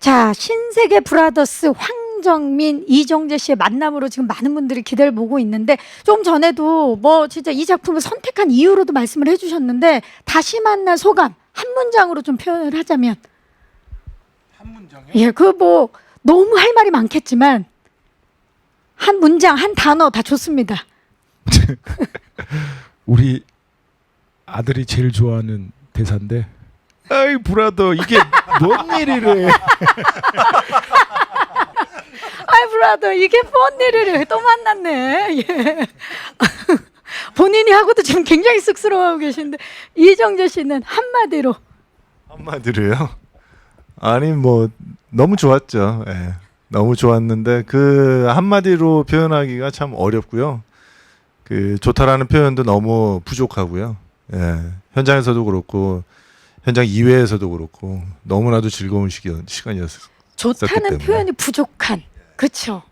자, 신세계 브라더스 황정민, 이정재 씨의 만남으로 지금 많은 분들이 기대를 보고 있는데 좀 전에도 뭐 진짜 이 작품을 선택한 이유로도 말씀을 해주셨는데 다시 만난 소감 한 문장으로 좀 표현을 하자면 한 문장에 예, 그 뭐 너무 할 말이 많겠지만 한 문장, 한 단어 다 좋습니다. 우리 아들이 제일 좋아하는 대사인데 아이 브라더 이게 뭔 일이래 아이 브라더 이게 뭔 일이래 또 만났네. 예. 본인이 하고도 지금 굉장히 쑥스러워하고 계신데 이정재 씨는 한마디로 한마디로요. 아니 뭐 너무 좋았죠. 예. 너무 좋았는데 그 한마디로 표현하기가 참 어렵고요. 그 좋다라는 표현도 너무 부족하고요. 예. 현장에서도 그렇고 현장 이외에서도 그렇고 너무나도 즐거운 시기, 시간이었어요. 좋다는 때문에. 표현이 부족한 그렇죠.